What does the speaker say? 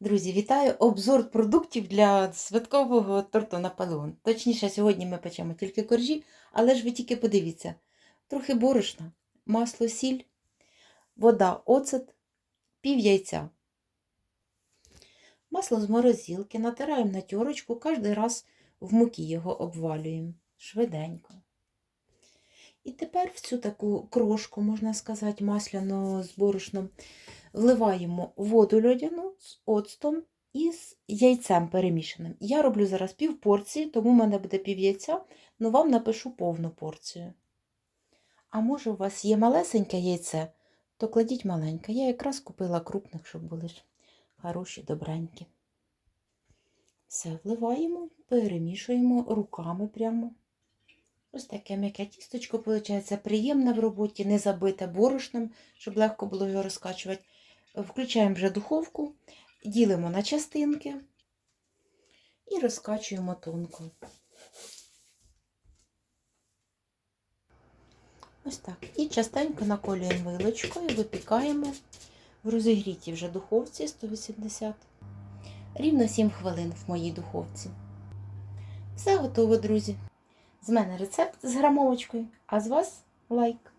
Друзі, вітаю! Обзор продуктів для святкового торту Наполеон. Точніше, сьогодні ми печемо тільки коржі, але ж ви тільки подивіться: трохи борошна, масло, сіль, вода, оцет, пів яйця. Масло з морозилки натираємо на тьорочку, кожен раз в муки його обвалюємо швиденько. І тепер в цю таку крошку, можна сказати, масляну з борошном, вливаємо воду льодяну з оцтом і з яйцем перемішаним. Я роблю зараз пів порції, тому в мене буде пів яйця, але вам напишу повну порцію. А може, у вас є малесеньке яйце, то кладіть маленьке. Я якраз купила крупних, щоб були ж хороші, добренькі. Все вливаємо, перемішуємо руками прямо. Ось таке м'яке тісточко, виходить, приємне в роботі, не забите борошном, щоб легко було його розкачувати. Включаємо вже духовку, ділимо на частинки і розкачуємо тонко. Ось так. І частенько наколюємо вилочкою, випікаємо в розігрітій вже духовці 180. Рівно 7 хвилин в моїй духовці. Все готово, друзі. З мене рецепт з грамовочкою, а з вас лайк.